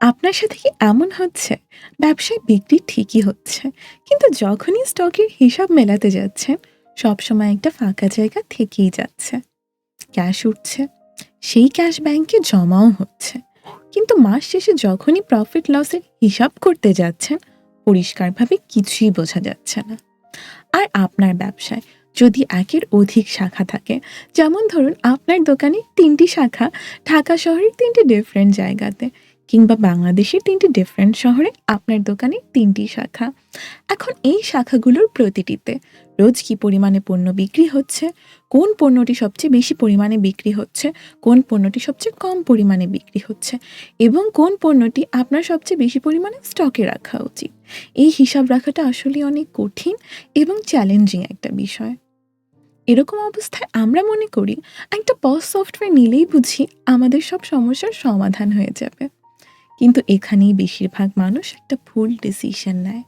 আপনার সাথে কি এমন হচ্ছে? ব্যবসায় বিক্রি ঠিকই হচ্ছে, কিন্তু যখনই স্টকের হিসাব মেলাতে যাচ্ছেন সবসময় একটা ফাঁকা জায়গা থেকেই যাচ্ছে। ক্যাশ উঠছে, সেই ক্যাশ ব্যাংকে জমাও হচ্ছে। কিন্তু মাস শেষে যখনই প্রফিট লসের হিসাব করতে যাচ্ছেন পরিষ্কারভাবে কিছুই বোঝা যাচ্ছে না। আর আপনার ব্যবসায় যদি একের অধিক শাখা থাকে, যেমন ধরুন আপনার দোকানে তিনটি শাখা, ঢাকা শহরের তিনটি ডিফারেন্ট জায়গাতে কিংবা বাংলাদেশের তিনটি ডিফারেন্ট শহরে আপনার দোকানে তিনটি শাখা। এখন এই শাখাগুলোর প্রতিটিতে রোজ কি পরিমাণে পণ্য বিক্রি হচ্ছে? কোন পণ্যটি সবচেয়ে বেশি পরিমাণে বিক্রি হচ্ছে? কোন পণ্যটি সবচেয়ে কম পরিমাণে বিক্রি হচ্ছে? এবং কোন পণ্যটি আপনার সবচেয়ে বেশি পরিমাণে স্টকে রাখা উচিত? এই হিসাব রাখাটা আসলে অনেক কঠিন এবং চ্যালেঞ্জিং একটা বিষয়। এরকম অবস্থায় আমরা মনে করি, একটা পজ সফটওয়্যার নিলেই বুঝি আমাদের সব সমস্যার সমাধান হয়ে যাবে। কিন্তু এখানেই বেশিরভাগ মানুষ একটা ভুল ডিসিশন নেয়।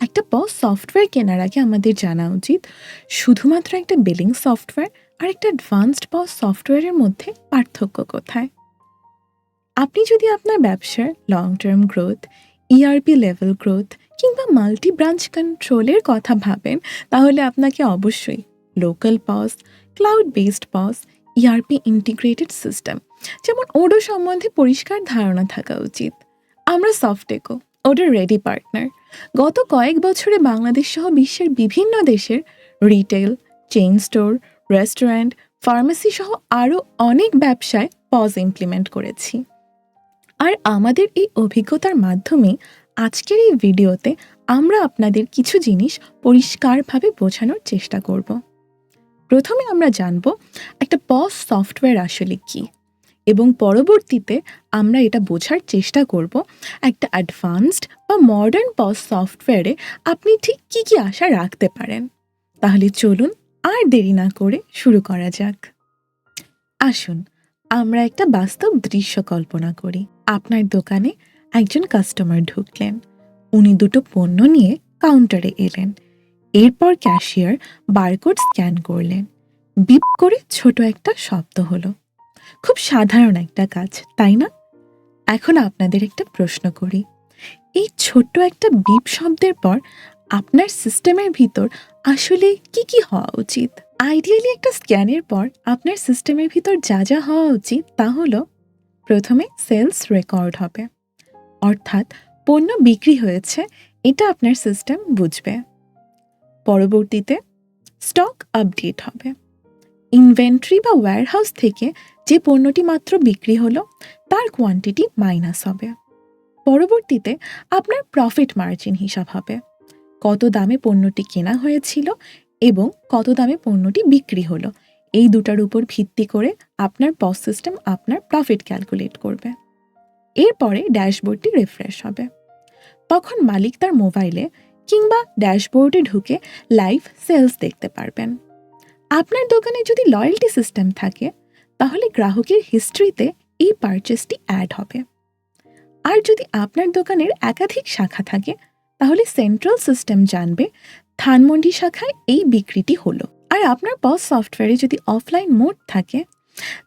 একটা পজ সফটওয়্যার কেনার আগে আমাদের জানা উচিত, শুধুমাত্র একটা বিলিং সফটওয়্যার আর একটা অ্যাডভান্সড পজ সফটওয়্যারের মধ্যে পার্থক্য কোথায়? আপনি যদি আপনার ব্যবসার long term growth ERP level growth কিংবা মাল্টি ব্রাঞ্চ কন্ট্রোলের কথা ভাবেন, তাহলে আপনাকে অবশ্যই local POS cloud based POS ERP integrated system যেমন ওডো সম্বন্ধে পরিষ্কার ধারণা থাকা উচিত। আমরা সফটেকো ওডোর রেডি পার্টনার গত কয়েক বছরে বাংলাদেশ সহ বিশ্বের বিভিন্ন দেশের retail chain store restaurant pharmacy সহ আরও অনেক ব্যবসায় পজ ইমপ্লিমেন্ট করেছি। আর আমাদের এই অভিজ্ঞতার মাধ্যমে আজকের এই ভিডিওতে আমরা আপনাদের কিছু জিনিস পরিষ্কারভাবে বোঝানোর চেষ্টা করব। প্রথমে আমরা জানব একটা পজ সফটওয়্যার আসলে কী এবং পরবর্তীতে আমরা এটা বোঝার চেষ্টা করব একটা অ্যাডভান্সড বা মডার্ন পজ সফটওয়্যারে আপনি ঠিক কী কী আশা রাখতে পারেন। তাহলে চলুন আর দেরি না করে শুরু করা যাক। আসুন, আমরা একটা বাস্তব দৃশ্য কল্পনা করি। আপনার দোকানে একজন কাস্টমার ঢুকলেন। উনি দুটো পণ্য নিয়ে কাউন্টারে এলেন। এরপর ক্যাশিয়ার বারকোড স্ক্যান করলেন। বিপ করে ছোট একটা শব্দ হলো। খুব সাধারণ একটা কাজ, তাই না? এখন আপনাদের একটা প্রশ্ন করি। এই ছোট্ট একটা বিপ শব্দের পর আপনার সিস্টেমের ভিতর আসলে কি কি হওয়া উচিত? আইডিয়ালি একটা স্ক্যানের পর আপনার সিস্টেমের ভিতর যা যা হওয়া উচিত তা হলো, প্রথমে সেলস রেকর্ড হবে। অর্থাৎ পণ্য বিক্রি হয়েছে, এটা আপনার সিস্টেম বুঝবে। পরবর্তীতে স্টক আপডেট হবে। ইনভেন্টরি বা ওয়্যারহাউস থেকে যে পণ্যটি মাত্র বিক্রি হলো, তার কোয়ান্টিটি মাইনাস হবে। পরবর্তীতে আপনার প্রফিট মার্জিন হিসাব হবে। কত দামে পণ্যটি কেনা হয়েছিল এবং কত দামে পণ্যটি বিক্রি হলো, এই দুটার উপর ভিত্তি করে আপনার পস সিস্টেম আপনার প্রফিট ক্যালকুলেট করবে। এরপরে ড্যাশবোর্ডটি রিফ্রেশ হবে। তখন মালিক তার মোবাইলে কিংবা ড্যাশবোর্ডে ঢুকে লাইভ সেলস দেখতে পারবেন। আপনার দোকানে যদি লয়্যালটি সিস্টেম থাকে, তাহলে গ্রাহকের হিস্ট্রিতে এই পারচেসটি অ্যাড হবে। আর যদি আপনার দোকানের একাধিক শাখা থাকে, তাহলে সেন্ট্রাল সিস্টেম জানবে ধানমন্ডি শাখায় এই বিক্রিটি হলো। আর আপনার পস সফটওয়্যারে যদি অফলাইন মোড থাকে,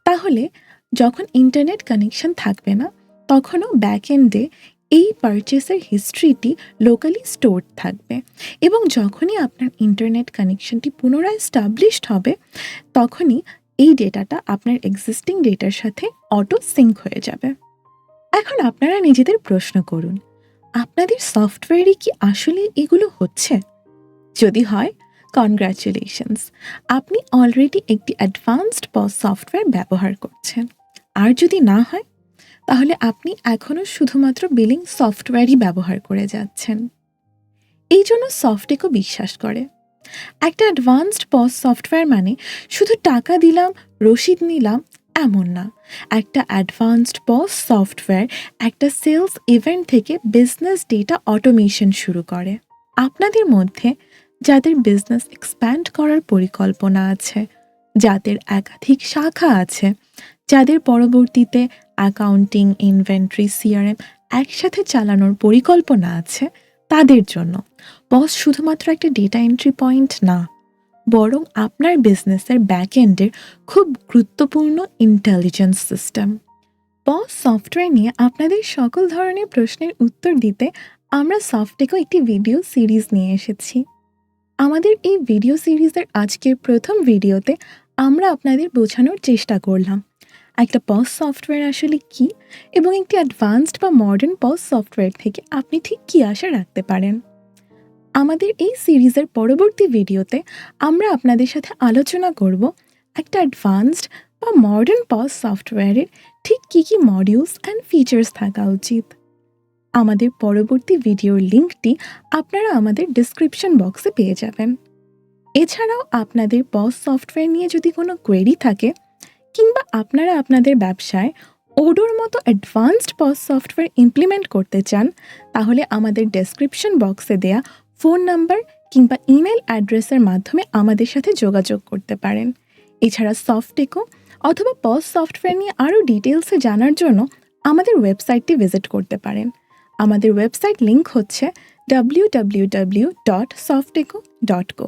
তাহলে যখন ইন্টারনেট কানেকশন থাকবে না, তখনও ব্যাক এন্ডে এই পারচেসের হিস্ট্রিটি লোকালি স্টোর থাকবে এবং যখনই আপনার ইন্টারনেট কানেকশনটি পুনরায় স্টাবলিশড হবে, তখনই এই ডেটাটা আপনার এক্সিস্টিং ডেটার সাথে অটো সিঙ্ক হয়ে যাবে। এখন আপনারা নিজেদের প্রশ্ন করুন, আপনাদের সফটওয়্যারে কি আসলে এগুলো হচ্ছে? যদি হয় কনগ্রাচুলেশনস আপনি অলরেডি একটি অ্যাডভান্সড পজ সফটওয়্যার ব্যবহার করছেন। আর যদি না হয় তাহলে আপনি এখনও শুধুমাত্র বিলিং সফটওয়্যারই ব্যবহার করে যাচ্ছেন। এই জন্য সফটেকও বিশ্বাস করে। একটা অ্যাডভান্সড পস সফটওয়্যার মানে শুধু টাকা দিলাম, রসিদ নিলাম, এমন না। একটা অ্যাডভান্সড পস সফটওয়্যার একটা সেলস ইভেন্ট থেকে বিজনেস ডেটা অটোমেশন শুরু করে। আপনাদের মধ্যে যাদের বিজনেস এক্সপ্যান্ড করার পরিকল্পনা আছে, যাদের একাধিক শাখা আছে, যাদের পরবর্তীতে অ্যাকাউন্টিং ইনভেন্টরি সিআরএম একসাথে চালানোর পরিকল্পনা আছে তাদের জন্য। বস শুধুমাত্র একটা ডেটা এন্ট্রি পয়েন্ট না, বরং আপনার বিজনেসের ব্যাক এন্ডের খুব গুরুত্বপূর্ণ ইন্টেলিজেন্স সিস্টেম পজ সফটওয়্যার নিয়ে আপনাদের সকল ধরনের প্রশ্নের উত্তর দিতে আমরা সফটেকো একটি ভিডিও সিরিজ নিয়ে এসেছি। আমাদের এই ভিডিও সিরিজের আজকের প্রথম ভিডিওতে আমরা আপনাদের বোঝানোর চেষ্টা করলাম। একটা পজ সফটওয়্যার আসলে কি? এবং একটি অ্যাডভান্সড বা মডার্ন পজ সফটওয়্যার থেকে আপনি ঠিক কী আশা রাখতে পারেন? আমাদের এই সিরিজের পরবর্তী ভিডিওতে আমরা আপনাদের সাথে আলোচনা করব একটা অ্যাডভান্সড বা মডার্ন পজ সফটওয়্যারের ঠিক কী কী মডিউলস অ্যান্ড ফিচার্স থাকা উচিত। আমাদের পরবর্তী ভিডিওর লিঙ্কটি আপনারা আমাদের ডিসক্রিপশন বক্সে পেয়ে যাবেন। এছাড়াও আপনাদের পজ সফটওয়্যার নিয়ে যদি কোনো কোয়েরি থাকে কিংবা আপনারা আপনাদের ব্যবসায় ওডোর মতো অ্যাডভান্সড পজ সফটওয়্যার ইমপ্লিমেন্ট করতে চান, তাহলে আমাদের ডেসক্রিপশন বক্সে দেয়া ফোন নাম্বার কিংবা ইমেল অ্যাড্রেসের মাধ্যমে আমাদের সাথে যোগাযোগ করতে পারেন। এছাড়া সফটেকো অথবা পজ সফটওয়্যার নিয়ে আরও ডিটেলসে জানার জন্য আমাদের ওয়েবসাইটটি ভিজিট করতে পারেন। আমাদের ওয়েবসাইট লিংক হচ্ছে W W W dot Softeco dot co